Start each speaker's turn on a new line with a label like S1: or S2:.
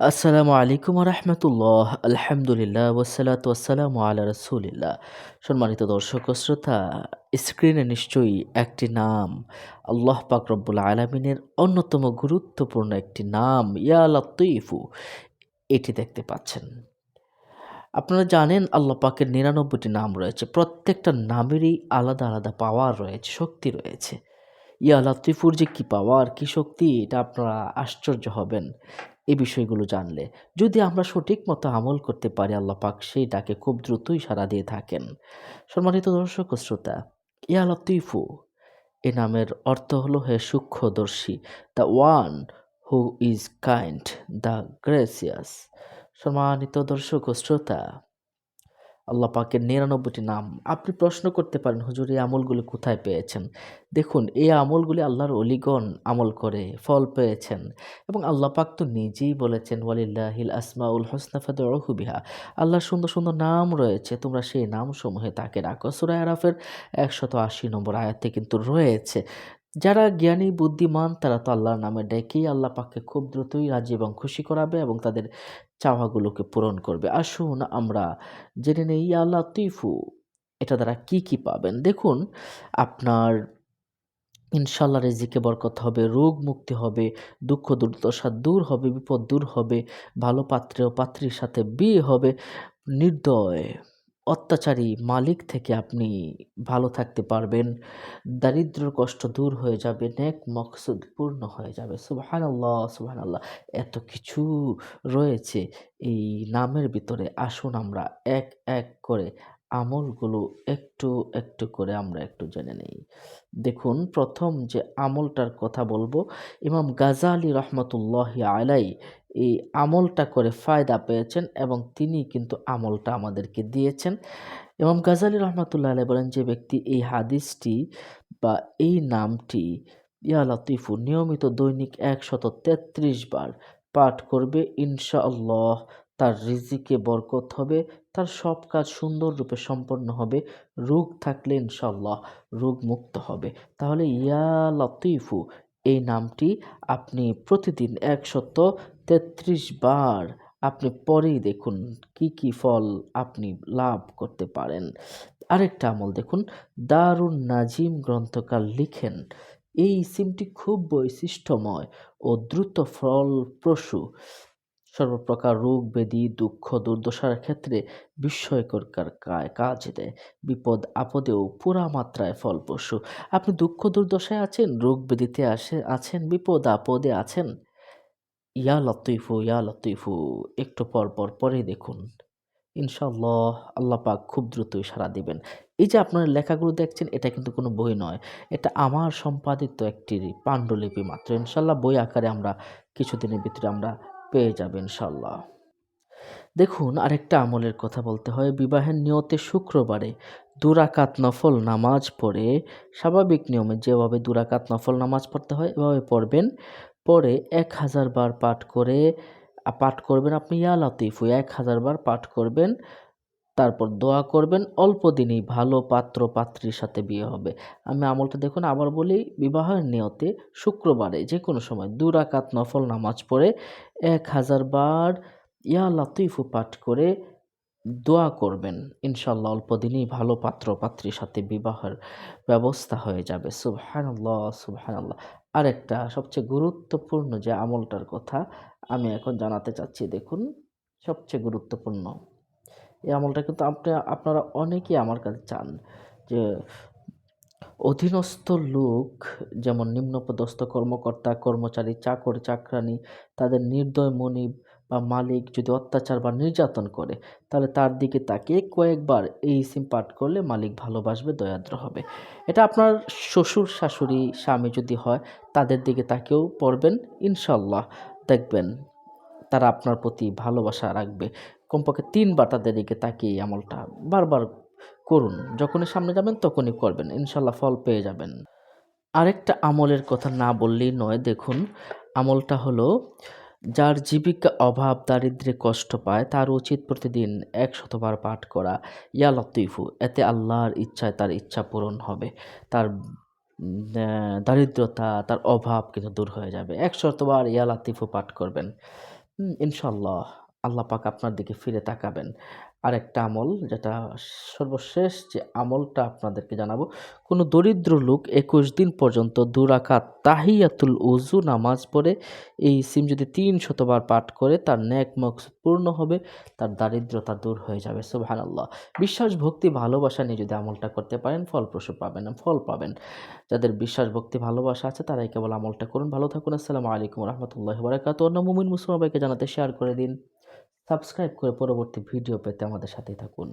S1: আসসালামু আলাইকুম রহমতুল্লাহ আলহামদুলিল্লাহ ওসালাত ওয়াসালামু আলা রসুলিল্লাহ। সম্মানিত দর্শক শ্রোতা, স্ক্রিনে নিশ্চয়ই একটি নাম, আল্লাহ পাক রব্বুল আলমিনের অন্যতম গুরুত্বপূর্ণ একটি নাম, ইয়া লতিফু, এটি দেখতে পাচ্ছেন। আপনারা জানেন আল্লাহ পাকের নিরানব্বইটি নাম রয়েছে, প্রত্যেকটা নামেরই আলাদা আলাদা পাওয়ার রয়েছে, শক্তি রয়েছে। ইয়া লতিফুর যে কী পাওয়ার, কী শক্তি, এটা আপনারা আশ্চর্য হবেন। এই বিষয়গুলো জানলে যদি আমরা সঠিক মতো আমল করতে পারি, আল্লাহ পাক সেই ডাকে খুব দ্রুতই সাড়া দিয়ে থাকেন। সম্মানিত দর্শক শ্রোতা ইয়াল তুইফু এ নামের অর্থ হলো হে সূক্ষ্মদর্শী, the one who is kind, the gracious. সম্মানিত দর্শক শ্রোতা আল্লাহ পাকের নিরানব্বইটি নাম। আপনি প্রশ্ন করতে পারেন, হুজুর, এই আমলগুলি কোথায় পেয়েছেন? দেখুন, এই আমলগুলি আল্লাহর অলিগণ আমল করে ফল পেয়েছেন এবং আল্লাহ পাক তো নিজেই বলেছেন, ওয়ালিল্লাহিল আসমাউল হোসনাফাদ রহুবিহা আল্লাহর সুন্দর সুন্দর নাম রয়েছে, তোমরা সেই নামসমূহে তাকে রাখো। সুরায় আরাফের একশত আশি নম্বর আয়াতে কিন্তু রয়েছে। যারা জ্ঞানী, বুদ্ধিমান, তারা তো আল্লাহর নামে ডেকেই আল্লাহ পাককে খুব দ্রুতই রাজি এবং খুশি করাবে এবং তাদের চাওয়াগুলোকে পূরণ করবে। আসুন আমরা জেনে নেই আল্লাহ তুইফু এটা দ্বারা কি কি পাবেন? দেখুন, আপনার ইনশাল্লাহ রেজিকে বরকত হবে, রোগ মুক্তি হবে, দুঃখ দুর্দশা দূর হবে, বিপদ দূর হবে, ভালো পাত্রে ও পাত্রীর সাথে বিয়ে হবে, নির্দয়। অত্যাচারী মালিক থেকে আপনি ভালো থাকতে পারবেন। দারিদ্র কষ্ট দূর হয়ে যাবে, নেক মকসুদ পূর্ণ হয়ে যাবে। সুবাহান আল্লাহ সুবাহান আল্লাহ এত কিছু রয়েছে, এই নামের ভিতরে আসুন আমরা এক এক করে আমলগুলো একটু একটু করে আমরা একটু জেনে নেই। দেখুন, প্রথম যে আমলটার কথা বলব, ইমাম গাজালি রহমতুল্লাহ আলাই এই আমলটা করে ফায়দা পেয়েছেন এবং তিনি কিন্তু আমলটা আমাদেরকে দিয়েছেন। ইমাম গাজালি রহমতুল্লাহ আলাই বলেন, যে ব্যক্তি এই হাদিসটি বা এই নামটি ইয়া লতিফু, নিয়মিত দৈনিক একশত তেত্রিশ বার পাঠ করবে, ইনশাআল্লাহ তার রিজিকে বরকত হবে, তার সব কাজ সুন্দররূপে সম্পন্ন হবে, রোগ থাকলে ইনশাল্লাহ রোগ মুক্ত হবে। তাহলে ইয়া লতিফু এই নামটি আপনি প্রতিদিন একশত তেত্রিশ বার আপনি পরেই দেখুন কি কি ফল আপনি লাভ করতে পারেন। আরেকটা আমল দেখুন, দারুণ নাজিম গ্রন্থকার লিখেন, এই সিমটি খুব বৈশিষ্ট্যময় ও দ্রুত ফলপ্রসূ। সর্বপ্রকার রোগ, ব্যাধি, দুঃখ, দুর্দশার ক্ষেত্রে বিস্ময়কর কাজ দেয়। বিপদ, আপদেও পুরা মাত্রায় ফলপ্রসূ। আপনি দুঃখ, দুর্দশায় আছেন, রোগ, ব্যাধিতে আসে আছেন, বিপদ, আপদে আছেন? ইয়া লতিফু ইয়া লতিফু, একটু পর পর পরে দেখুন। ইনশাল্লাহ আল্লাহ পাক খুব দ্রুতই সাড়া দিবেন। এই যে আপনার লেখাগুলো দেখছেন, এটা কিন্তু কোনো বই নয়। এটা আমার সম্পাদিত একটি পাণ্ডুলিপি মাত্র। ইনশাল্লাহ বই আকারে আমরা, কিছুদিনের ভিতরে আমরা পেয়ে যাবে ইনশাল্লাহ দেখুন, আরেকটা আমলের কথা বলতে হয়। বিবাহের নিয়তে শুক্রবারে দুরাকাত নফল নামাজ পড়ে স্বাভাবিক নিয়মে যেভাবে দুরাকাত নফল নামাজ পড়তে হয়, এভাবে পড়বেন। পরে এক হাজার বার পাঠ করে পাঠ করবেন আপনি, ইয়া লাতিফু এক হাজার বার পাঠ করবেন। তারপর দোয়া করবেন, অল্প দিনেই ভালো পাত্র পাত্রীর সাথে বিয়ে হবে। আমি আমলটা দেখুন, আবার বলি, বিবাহের নিয়তে শুক্রবারে যে কোনো সময় দুরাকাত নফল নামাজ পড়ে এক হাজার বার ইয়া লতিফু পাঠ করে দোয়া করবেন। ইনশাল্লাহ অল্প দিনেই ভালো পাত্র পাত্রীর সাথে বিবাহের ব্যবস্থা হয়ে যাবে। সুবহানাল্লাহ সুবহানাল্লাহ। আরেকটা সবচেয়ে গুরুত্বপূর্ণ যে আমলটার কথা আমি এখন জানাতে চাচ্ছি, দেখুন, সবচেয়ে গুরুত্বপূর্ণ এই আমলটা কিন্তু আপনি, আপনারা অনেকেই আমার কাছে চান যে অধীনস্থ লোক, যেমন নিম্নপদস্থ কর্মকর্তা, কর্মচারী, চাকর, চাকরানি, তাদের নির্দয় মনিব বা মালিক যদি অত্যাচার বা নির্যাতন করে, তাহলে তার দিকে তাকিয়ে কয়েকবার এই সিম পাঠ করলে মালিক ভালোবাসবে, দয়াদ্র হবে। এটা আপনার শ্বশুর, শাশুড়ি, স্বামী যদি হয়, তাদের দিকে তাকেও পড়বেন ইনশাল্লাহ দেখবেন তারা আপনার প্রতি ভালোবাসা রাখবে। কমপক্ষে তিনবার তাদের দিকে তাকিয়ে আমলটা বারবার করুন। যখনই সামনে যাবেন তখনই করবেন। ইনশাল্লাহ ফল পেয়ে যাবেন। আরেকটা আমলের কথা না বললেই নয় দেখুন আমলটা হলো যার জীবিকা অভাব দারিদ্রে কষ্ট পায় তার উচিত প্রতিদিন এক শতবার পাঠ করা। ইয়া লতিফু এতে আল্লাহর ইচ্ছায় তার ইচ্ছা পূরণ হবে। তার দারিদ্রতা তার অভাব কিন্তু দূর হয়ে যাবে। একশতবার ইয়া লাতিফু পাঠ করবেন। হুম, ইনশাআল্লাহ। আল্লাহ পাক আপনার দিকে ফিরে তাকাবেন। আরেকটা আমল যেটা সর্বশেষ যে আমলটা আপনাদেরকে জানাব, কোনো দরিদ্র লোক ২১ দিন পর্যন্ত ২ রাকাত তাহিয়াতুল উজু নামাজ পড়ে এই সিম যদি তিন শতবার পাঠ করে তার নেক মকসুদ পূর্ণ হবে, তার দারিদ্রতা দূর হয়ে যাবে। সুবহানাল্লাহ। বিশ্বাস, ভক্তি, ভালোবাসা নিয়ে যদি আমলটা করতে পারেন ফলপ্রসূ পাবেন, ফল পাবেন। যাদের বিশ্বাস, ভক্তি, ভালোবাসা আছে তারাই কেবল আমলটা করুন। ভালো থাকুন। আসসালামু আলাইকুম রাহমাতুল্লাহি ওয়া বারাকাতুহু। অন্য মুমিন মুসলমান ভাইকে জানাতে শেয়ার করে দিন। সাবস্ক্রাইব করে পরবর্তী ভিডিও পেতে আমাদের সাথেই থাকুন।